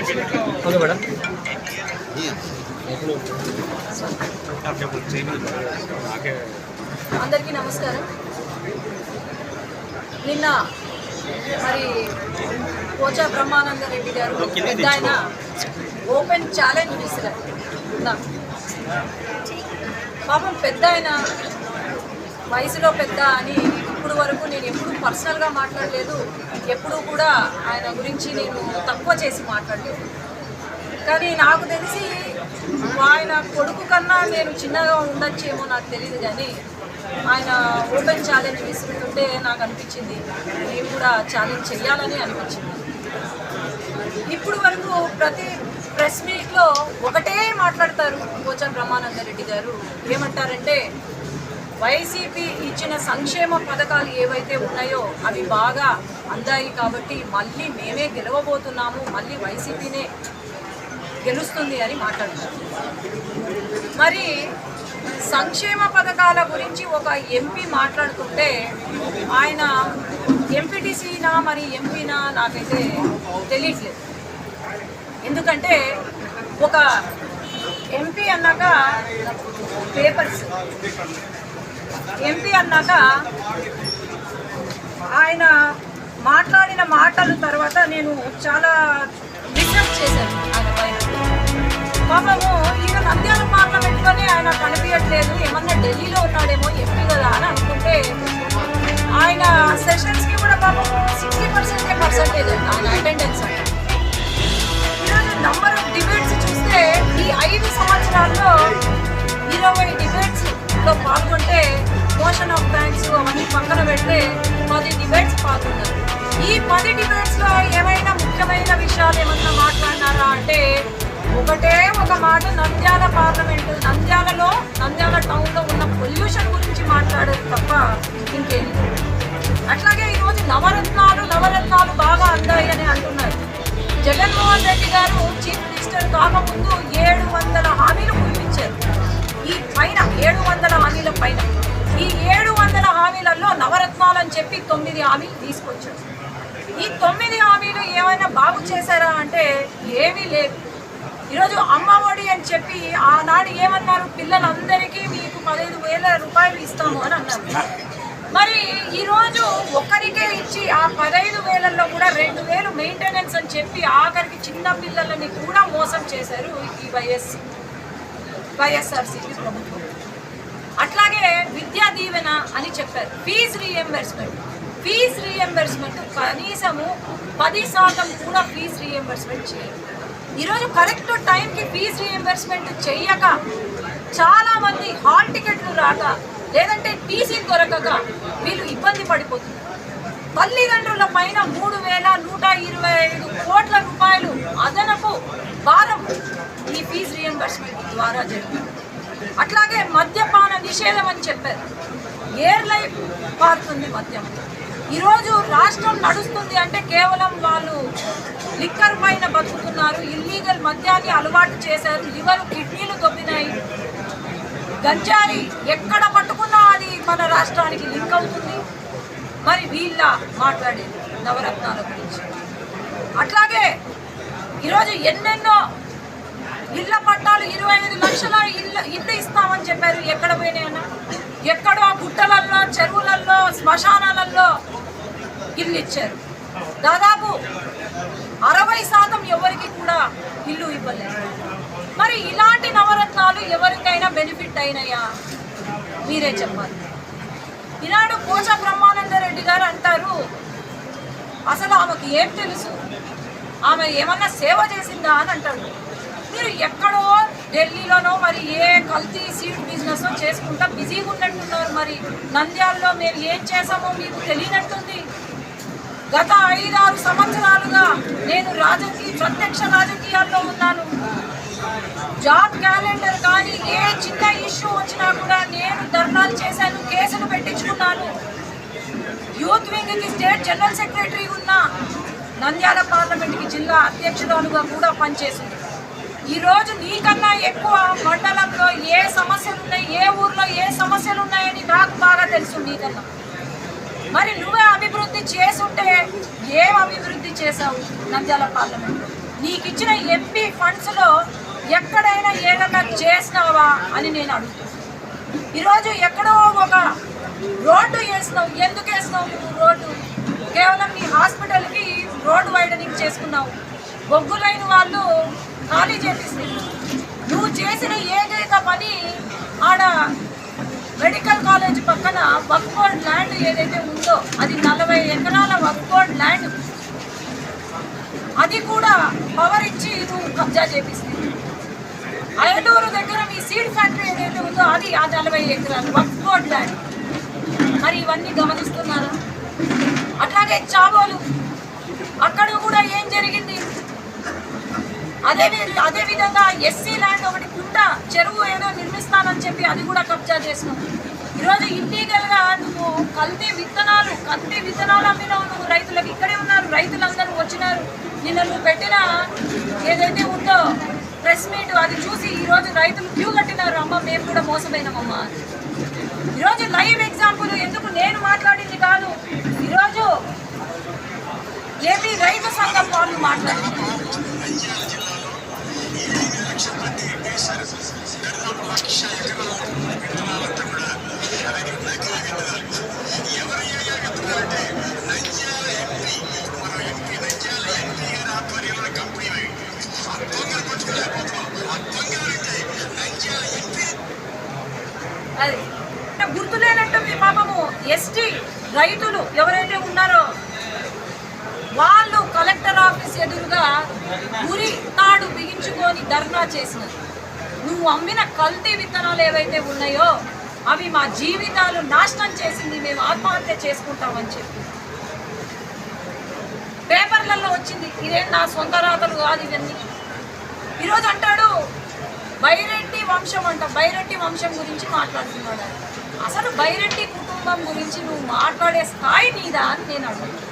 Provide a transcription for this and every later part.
Okay madam. అందరికీ నమస్కారం. నిన్న మరి పోచా బ్రహ్మానంద రెడ్డి గారు పెద్ద ఆయన ఓపెన్ ఛాలెంజ్ విసిరారు. పాపం పెద్ద ఆయన వయసులో పెద్ద అని ఇప్పుడు వరకు నేను ఎప్పుడు పర్సనల్గా మాట్లాడలేదు. ఎప్పుడూ కూడా ఆయన గురించి నేను తక్కువ చేసి మాట్లాడలేదు. కానీ నాకు తెలిసి ఆయన కొడుకు కన్నా నేను చిన్నగా ఉండొచ్చేమో నాకు తెలియదు కానీ ఆయన ఓపెన్ ఛాలెంజ్ విసురుతుంటే నాకు అనిపించింది నేను కూడా ఛాలెంజ్ చేయాలని అనిపించింది. ఇప్పుడు వరకు ప్రతి ప్రెస్ మీట్లో ఒకటే మాట్లాడతారు పోచం బ్రహ్మానంద రెడ్డి గారు. ఏమంటారంటే వైసీపీ ఇచ్చిన సంక్షేమ పథకాలు ఏవైతే ఉన్నాయో అవి బాగా అందాయి కాబట్టి మళ్ళీ మేమే గెలవబోతున్నాము మళ్ళీ వైసీపీనే గెలుస్తుంది అని మాట్లాడుతారు మరి సంక్షేమ పథకాల గురించి ఒక ఎంపీ మాట్లాడుతుంటే ఆయన ఎంపీటీసీనా మరి ఎంపీనా నాకైతే తెలియట్లేదు. ఎందుకంటే ఒక ఎంపీ అన్నాక పేపర్స్ ఎంపీ అన్నాక ఆయన మాట్లాడిన మాటల తర్వాత నేను చాలా రీసెర్చ్ చేశాను. ఆయన పైన పాపము ఈయన నంద్యాల పార్లమెంట్లోనే ఆయన కనిపించట్లేదు. ఏమన్నా ఢిల్లీలో ఉన్నాడేమో ఎంపీ కదా అని అనుకుంటే ఆయన సెషన్స్కి కూడా పాపము సిక్స్టీ పర్సెంటే పర్సెంటేజ్ ఆయన అటెండెన్స్ ఈరోజు నంబర్ ఆఫ్ డిబేట్స్ చూస్తే ఈ ఐదు సంవత్సరాల్లో ఇరవై డిబేట్స్ లో పాల్గొంటే మోషన్ ఆఫ్ బ్యాంక్స్ అవన్నీ పక్కన పెడితే పది డిబేట్స్ పాల్గొన్నారు ఈ పది డిబేట్స్లో ఏమైనా ముఖ్యమైన విషయాలు ఏమన్నా మాట్లాడినారా అంటే ఒకటే ఒక మాట నంద్యాల పార్లమెంట్. నంద్యాలలో నంద్యాల టౌన్లో ఉన్న పొల్యూషన్ గురించి మాట్లాడారు తప్ప ఇంకేం అట్లాగే ఈరోజు నవరత్నాలు నవరత్నాలు బాగా అందాయి అని అంటున్నారు. జగన్మోహన్ రెడ్డి గారు చీఫ్ మినిస్టర్ కాకముందు ఏడు వందల హామీలు కురిపించారు. ఈ పైన ఏడు వందల హామీల పైన. ఈ ఏడు వందల హామీలలో నవరత్నాలు అని చెప్పి తొమ్మిది హామీలు తీసుకొచ్చారు. ఈ తొమ్మిది హామీలు ఏమైనా బాగు చేశారా అంటే ఏమీ లేదు. ఈరోజు అమ్మఒడి అని చెప్పి ఆనాడు ఏమన్నారు? పిల్లలందరికీ మీకు పదహైదు వేల రూపాయలు ఇస్తాము అని అన్నారు. మరి ఈరోజు ఒక్కరికే ఇచ్చి ఆ పదహైదు వేలల్లో కూడా రెండు వేలు మెయింటెనెన్స్ అని చెప్పి ఆఖరికి చిన్న పిల్లలని కూడా మోసం చేశారు ఈ వైఎస్ వైఎస్ఆర్సీపీ ప్రభుత్వం. అట్లాగే విద్యా దీవెన అని చెప్పారు. ఫీజు రీఎంబర్స్మెంట్ ఫీజు రీఎంబర్స్మెంట్ కనీసము పది శాతం కూడా ఫీజు రీఎంబర్స్మెంట్ చేయాలి ఈరోజు కరెక్ట్ టైంకి ఫీజు రీఎంబర్స్మెంట్ చేయక చాలామంది హాల్ టికెట్లు రాక లేదంటే టీసీ దొరకక వీళ్ళు ఇబ్బంది పడిపోతున్నారు. తల్లిదండ్రుల పైన మూడు వేల నూట ఇరవై ఐదు కోట్ల రూపాయలు అదనపు భారం ఈ ఫీజు రియంబర్స్మెంట్ ద్వారా జరిగింది. అట్లాగే మద్యపాన నిషేధం అని చెప్పారు. ఎయిర్ లైఫ్ పారుతుంది మద్యం. ఈరోజు రాష్ట్రం నడుస్తుంది అంటే కేవలం వాళ్ళు లిక్కర్ పైన బతుకుతున్నారు. ఇల్లీగల్ మద్యాన్ని అలవాటు చేశారు. లివర్ కిడ్నీలు దొబ్బినాయి. గంజాయి ఎక్కడ పట్టుకున్నా అది మన రాష్ట్రానికి లింక్ అవుతుంది. మరి వీళ్ళ మాట్లాడేది నవరత్నాల గురించి. అట్లాగే ఈరోజు ఎన్నెన్నో ఇళ్ళ పట్టాలు ఇరవై ఐదు లక్షల ఇల్లు ఇల్లు ఇస్తామని చెప్పారు. ఎక్కడ పోయినాయన్నా ఎక్కడో గుట్టలల్లో చెరువులల్లో శ్మశానాలలో ఇల్లు ఇచ్చారు. దాదాపు అరవై శాతం ఎవరికి కూడా ఇల్లు ఇవ్వలేదు. మరి ఇలాంటి నవరత్నాలు ఎవరికైనా బెనిఫిట్ అయినాయా? మీరే చెప్పాలి. ఈనాడు కోచ బ్రహ్మానందరెడ్డి గారు అంటారు. అసలు ఆమెకు ఏం తెలుసు? ఆమె ఏమన్నా సేవ చేసిందా అని అంటాడు. మీరు ఎక్కడో ఢిల్లీలోనో మరి ఏ కల్తీ సీడ్ బిజినెస్ చేసుకుంటా బిజీగా ఉన్నట్టున్నారు మరి. నంద్యాలలో మేము ఏం చేసామో మీకు తెలియనట్టుంది. గత ఐదారు సంవత్సరాలుగా నేను రాజకీయ ప్రత్యక్ష రాజకీయాల్లో ఉన్నాను. జాబ్ క్యాలెండర్ కానీ ఏ చిన్న ఇష్యూ వచ్చినా కూడా నేను ధర్నాలు చేశాను కేసులు పెట్టించుకున్నాను. యూత్ వింగ్కి స్టేట్ జనరల్ సెక్రటరీ ఉన్నా నంద్యాల పార్లమెంట్కి జిల్లా అధ్యక్షురాలుగా కూడా పనిచేసింది. ఈరోజు నీకన్నా ఎక్కువ మండలంలో ఏ సమస్యలు ఉన్నాయి ఏ ఊర్లో ఏ సమస్యలు ఉన్నాయని నాకు బాగా తెలుసు నీకన్నా. మరి నువ్వే అభివృద్ధి చేసుంటే ఏం అభివృద్ధి చేశావు నంద్యాల పార్లమెంట్? నీకు ఇచ్చిన ఎంపీ ఫండ్స్లో ఎక్కడైనా ఏదన్నా చేసినావా అని నేను అడుగుతాను ఈరోజు ఎక్కడో ఒక రోడ్డు వేసినావు. ఎందుకు వేసినావు నువ్వు రోడ్డు? కేవలం నీ హాస్పిటల్కి రోడ్డు వైడనింగ్ చేసుకున్నావు. బొగ్గులైన వాళ్ళు ఖాళీ చేపిస్తే నువ్వు చేసిన ఏదైతే పని ఆడ మెడికల్ కాలేజ్ పక్కన వక్ఫోర్డ్ ల్యాండ్ ఏదైతే ఉందో అది నలభై ఎకరాల వక్ఫోర్డ్ ల్యాండ్. అది కూడా పవర్ ఇచ్చి నువ్వు కబ్జా చేపిస్తుంది అయటూరు దగ్గర మీ సీడ్ ఫ్యాక్టరీ ఏదైతే ఉందో అది ఆ నలభై ఎకరాలు వక్ఫోర్డ్ ల్యాండ్. మరి ఇవన్నీ గమనిస్తున్నారా? అట్లాగే చాబోలు అక్కడ కూడా ఏం జరిగింది? అదే అదే విధంగా ఎస్సీ ల్యాండ్ ఒకటి కుంట చెరువు ఏదో నిర్మిస్తానని చెప్పి అది కూడా కబ్జా చేసినావు ఈరోజు ఇల్లీగల్గా నువ్వు కల్తీ విత్తనాలు కల్తీ విత్తనాలు అమ్మినావు నువ్వు రైతులకు. ఇక్కడే ఉన్నారు రైతులందరూ వచ్చినారు. నిన్న నువ్వు పెట్టిన ఏదైతే ఉందో ప్రెస్ మీట్ అది చూసి ఈరోజు రైతులు క్యూ కట్టినారు అమ్మ మేము కూడా మోసపోయినామమ్మా. ఈరోజు లైవ్ ఎగ్జాంపుల్ ఎందుకు నేను మాట్లాడింది కాదు. ఈరోజు ఏపీ రైతు సంఘం వాళ్ళు మాట్లాడింది. అది ఎదురుగా ఉరి తాడు బిగించుకొని ధర్నా చేసినారు నువ్వు అమ్మిన కల్తీ విత్తనాలు ఏవైతే ఉన్నాయో అవి మా జీవితాలు నాశనం చేసింది మేము ఆత్మహత్య చేసుకుంటామని చెప్పి. పేపర్లలో వచ్చింది ఇదేం నా సొంత రాతలు కాదు ఇవన్నీ. ఈరోజు అంటాడు బైరెడ్డి వంశం అంట బైరెడ్డి వంశం గురించి మాట్లాడుతున్నాడు. అసలు బైరెడ్డి కుటుంబం గురించి నువ్వు మాట్లాడే స్థాయి నీదా అని నేను అడుగుతున్నాను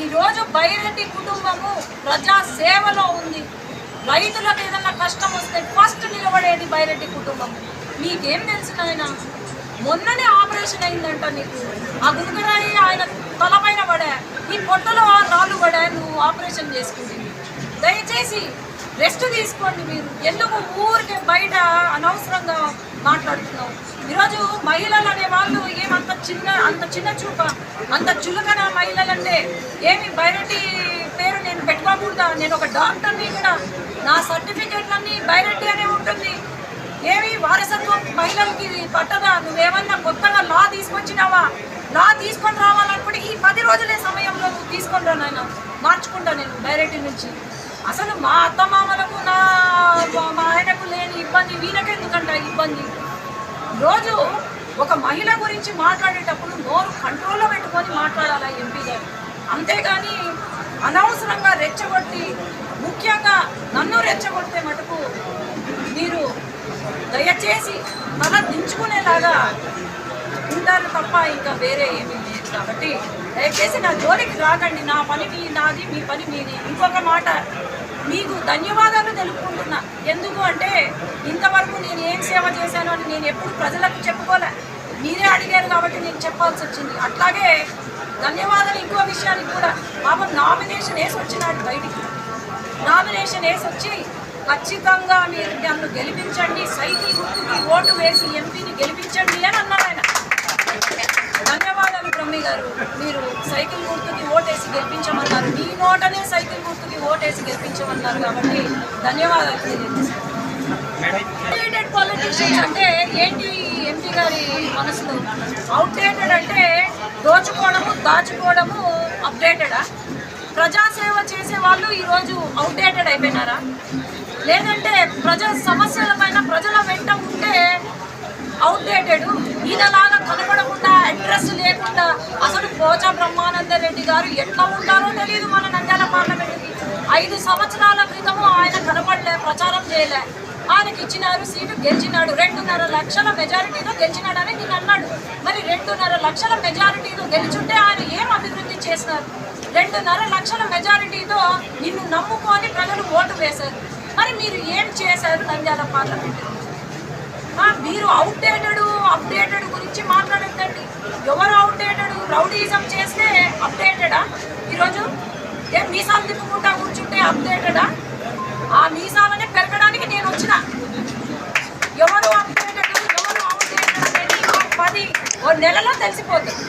ఈరోజు బైరెడ్డి కుటుంబము ప్రజా సేవలో ఉంది. రైతులకు ఏదన్నా కష్టం వస్తే ఫస్ట్ నిలబడేది బైరెడ్డి కుటుంబం. మీకేం తెలుసు ఆయన మొన్ననే ఆపరేషన్ అయిందంట నీకు. ఆ గురుగరాయి ఆయన తలపైన పడా నీ పొట్టలో ఆ రాళ్ళు పడా నువ్వు ఆపరేషన్ చేసుకుంటుంది దయచేసి రెస్ట్ తీసుకోండి మీరు. ఎందుకు ఊరికే బయట అనవసరంగా మాట్లాడుతున్నావు? ఈరోజు మహిళలు అనే వాళ్ళు ఏమంత చిన్న అంత చిన్న చూప అంత చులకన మహిళలంటే ఏమి బైరెడ్డి పేరు నేను పెట్టుకోకూడదా? నేను ఒక డాక్టర్ని కూడా. నా సర్టిఫికేట్లన్నీ బైరెడ్డి అనే ఉంటుంది. ఏమి వారసత్వం మహిళలకి పట్టదా? నువ్వేమన్నా కొత్తగా లా తీసుకొచ్చినావా? లా తీసుకొని రావాలనుకుంటే ఈ పది రోజులే సమయంలో నువ్వు తీసుకొని రా నాయన. మార్చుకుంటా నేను డైరెక్ట్ నుంచి. అసలు మా అత్తమామలకు నా మా- మా ఆయనకు లేని ఇబ్బంది వీళ్ళకెందుకంట ఇబ్బంది? రోజు ఒక మహిళ గురించి మాట్లాడేటప్పుడు నోరు కంట్రోల్లో పెట్టుకొని మాట్లాడాలా ఎంపీ గారు? అంతేగాని అనవసరంగా రెచ్చగొట్టి ముఖ్యంగా నన్ను రెచ్చగొడితే మటుకు మీరు దయచేసి తల దించుకునేలాగా ఉంటారు తప్ప ఇంకా వేరే ఏమీ లేదు కాబట్టి దయచేసి నా జోలికి రాకండి. నా పని మీ నాది మీ పని మీది. ఇంకొక మాట మీకు ధన్యవాదాలు తెలుపుకుంటున్నా. ఎందుకు అంటే ఇంతవరకు నేను ఏం సేవ చేశాను అని నేను ఎప్పుడు ప్రజలకు చెప్పుకోలే కాబట్టి నేను చెప్పాల్సి వచ్చింది. అట్లాగే ధన్యవాదాలు ఇంకో విషయానికి కూడా. పాపం నామినేషన్ వేసి వచ్చినాడు బయటికి. నామినేషన్ వేసి వచ్చి ఖచ్చితంగా మీరు నన్ను గెలిపించండి సైకిల్ గుర్తుకి ఓటు వేసి ఎంపీని గెలిపించండి అని అన్నారు ఆయన. ధన్యవాదాలు బ్రహ్మి గారు. మీరు సైకిల్ గుర్తుకి ఓటేసి గెలిపించమన్నారు. మీ నోటనే సైకిల్ గుర్తుకి ఓటేసి గెలిపించమన్నారు కాబట్టి ధన్యవాదాలు తెలియజేస్తాను. అవుట్డేటెడ్ పొలిటీషియన్స్ అంటే ఏంటి? గారి మనసులో. అవుట్డేటెడ్ అంటే దోచుకోవడము దాచుకోవడము అప్డేటెడా ప్రజాసేవ చేసే వాళ్ళు ఈరోజు అవుట్డేటెడ్ అయిపోయినారా? లేదంటే ప్రజా సమస్యల పైన ప్రజల వెంట ఉంటే అవుట్డేటెడ్ ఈయనలాగా కనపడకుండా అడ్రస్ లేకుండా అసలు పోచా బ్రహ్మానంద రెడ్డి గారు ఎట్లా ఉంటారో తెలియదు మన నంద్యాల పార్లమెంట్కి. ఐదు సంవత్సరాల క్రితము ఆయన కనపడలే ప్రచారం చేయలే. ఆయనకి ఇచ్చినారు సీటు గెలిచినాడు. రెండున్నర లక్షల మెజారిటీతో గెలిచినాడని నేను అన్నాడు. మరి రెండున్నర లక్షల మెజారిటీతో గెలిచుంటే ఆయన ఏం అభివృద్ధి చేసినారు రెండున్నర లక్షల మెజారిటీతో నిన్ను నమ్ముకొని ప్రజలు ఓటు వేశారు. మరి మీరు ఏం చేశారు నంద్యాల పార్లమెంట్ మీరు అవుట్డేటెడ్ అప్డేటెడ్ గురించి మాట్లాడద్దండి. ఎవరు అవుట్డేటెడ్ రౌడీజం చేస్తే అప్డేటెడా ఈరోజు ఏం మీసాలు తిప్పుకుంటా కూర్చుంటే అప్డేటెడా ఆ? మీసాలనే వచ్చిన. ఎవరు అప్డేటెడ్ ఎవరు అవుట్డేటెడ్ అనేది పది ఓ నెలలో తెలిసిపోతుంది.